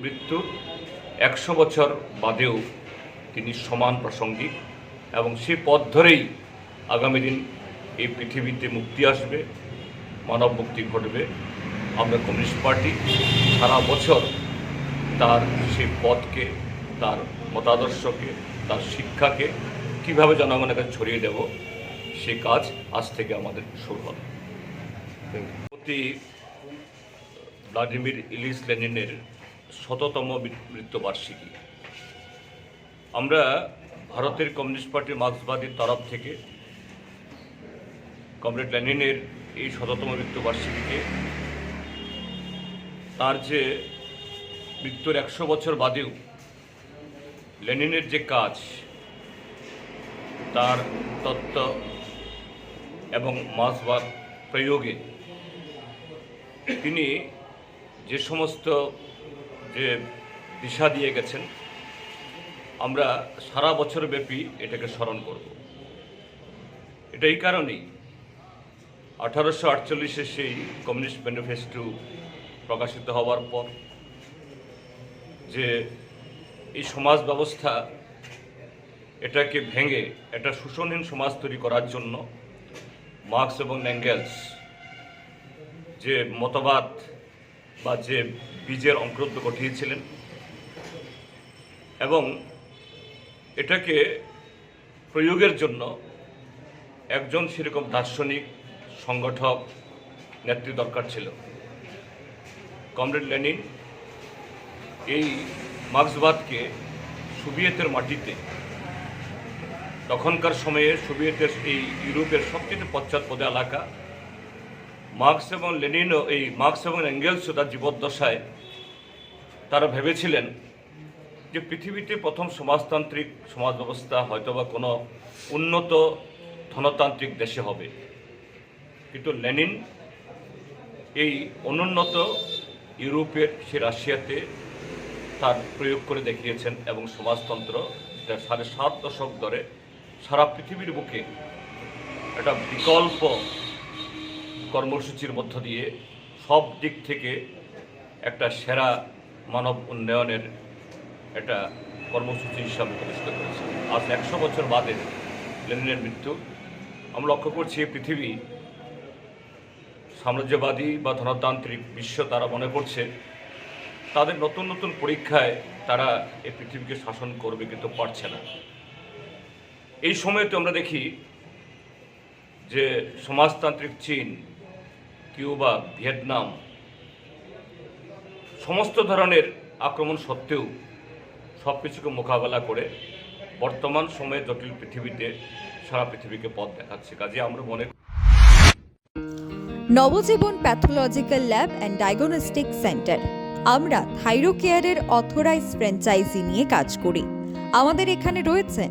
মৃত্যুর একশো বছর বাদেও তিনি সমান প্রাসঙ্গিক এবং সেই পথ ধরেই আগামী দিন এই পৃথিবীতে মুক্তি আসবে মানব মুক্তি ঘটবে। আমরা কমিউনিস্ট পার্টি সারা বছর তার সেই পথকে তার মতাদর্শকে তার শিক্ষাকে কীভাবে জনগণের কাছে ছড়িয়ে দেব সে কাজ আজ থেকে আমাদের শুরু হবে। প্রতি ভ্লাদিমির ইলিস লেনিনের শততম মৃত্যুবার্ষিকী আমরা ভারতের কমিউনিস্ট পার্টির মার্ক্সবাদীর তরফ থেকে কমরেড লেনিনের এই শততম মৃত্যুবার্ষিকীকে তার যে মৃত্যুর একশো বছর বাদেও লেনিনের যে কাজ, তার তত্ত্ব এবং মার্ক্সবাদ প্রয়োগে তিনি যে সমস্ত যে দিশা দিয়ে গেছেন। আমরা সারা বছর ব্যাপী এটাকে স্মরণ করব। এটা এই কারণেই আঠারোশো আটচল্লিশে সেই কমিউনিস্ট ম্যানিফেস্টো প্রকাশিত হওয়ার পর যে এই সমাজ ব্যবস্থা এটাকে ভেঙে একটা শোষণহীন সমাজ তৈরি করার জন্য মার্কস এবং ন্যাঙ্গেলস যে মতবাদ বা যে বীজের অঙ্কুরত্ব ঘটিয়েছিলেন এবং এটাকে প্রয়োগের জন্য একজন সেরকম দার্শনিক, সংগঠক, নেত্রী দরকার ছিল। কমরেড লেনিন এই মার্ক্সবাদকে সোভিয়েতের মাটিতে, তখনকার সময়ে সোভিয়েতের এই ইউরোপের সবচেয়ে পশ্চাৎপদে এলাকা, মার্কস এবং লেনিনও এই মার্ক্স এবং অ্যাঙ্গেলসও তার জীবদ্দশায় তারা ভেবেছিলেন যে পৃথিবীতে প্রথম সমাজতান্ত্রিক সমাজ ব্যবস্থা হয়তোবা কোনো উন্নত ধনতান্ত্রিক দেশে হবে। কিন্তু লেনিন এই অনুন্নত ইউরোপের, সে রাশিয়াতে তার প্রয়োগ করে দেখিয়েছেন এবং সমাজতন্ত্র যেটা সাড়ে সাত দশক ধরে সারা পৃথিবীর বুকে একটা বিকল্প কর্মসূচির মধ্য দিয়ে সব দিক থেকে একটা সেরা মানব উন্নয়নের একটা কর্মসূচি হিসাবে প্রতিষ্ঠিত করেছে। আজ একশো বছর বাদে লেনিনের মৃত্যু। আমরা লক্ষ্য করছি পৃথিবী সাম্রাজ্যবাদী বা ধনতান্ত্রিক বিশ্ব তারা মনে করছে, তাদের নতুন নতুন পরীক্ষায় তারা এই পৃথিবীকে শাসন করবে কিন্তু পারছে না। এই সময়ে তো আমরা দেখি যে সমাজতান্ত্রিক চীন, কিউবা, ভিয়েতনাম সমস্ত ধরনের আক্রমণ সত্ত্বেও সব কিছুকে মোকাবেলা করে বর্তমান সময়ে জটিল পৃথিবীতে সারা পৃথিবীকে পথ দেখাচ্ছে। কাজে আমরা মনে Nabajiban pathological lab and diagnostic centre. আমরা থাইরোকেয়ারের অথরাইজ ফ্র্যাঞ্চাইজি নিয়ে কাজ করি। আমাদের এখানে রয়েছেন